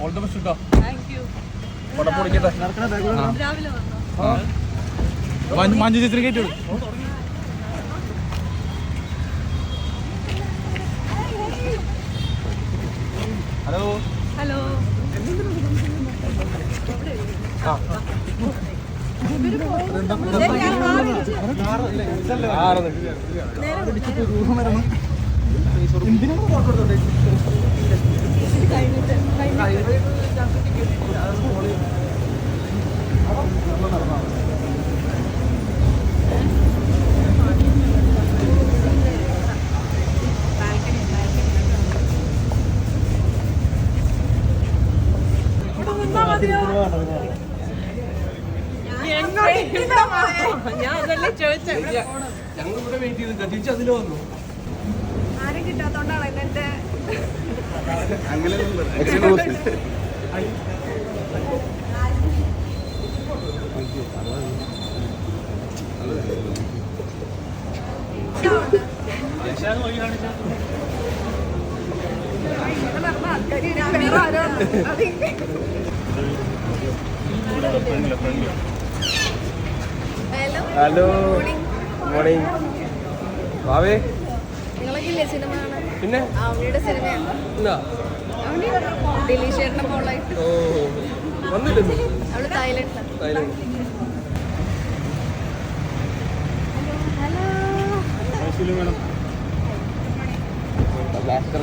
All the best കേട്ടോ thank you പടം പൊളിക്കട്ടെ. രാവിലെ വന്നോ? മഞ്ജു ചേച്ചിന് കയറ്റി ഹലോ. ഹലോ. ഞാൻ അതല്ലേ ചോദിച്ചേ ഞങ്ങൾ ഇവിടെ വെയിറ്റ് ചെയ്ത് തിരിച്ച് അതിൽ വന്നു ആരും കിട്ടാത്തോണ്ടാണ് എന്നെ ഹലോ ഹലോ മോർണിംഗ് ഹലോ പിന്നെ? അവനിയുടെ ഹലോ ഹലോ ഹലോ ഹലോ ഓ വന്നില്ലെന്ന് hello hello Thailand. Hello. Blaster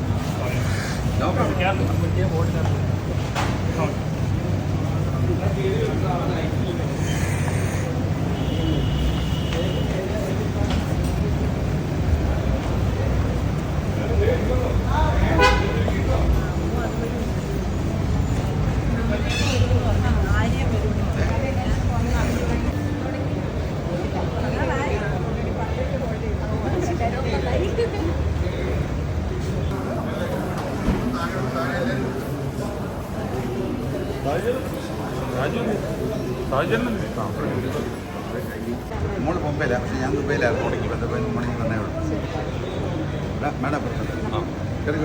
no problem. മോൾ ബോംബെയിലാണ് പക്ഷെ ഞാൻ ദുബൈയിലായിരുന്നു മോർണിംഗ് ബന്ധപ്പെട്ട് മോർണിംഗ് വന്നേ ഉള്ളൂ. മേഡം. കയറി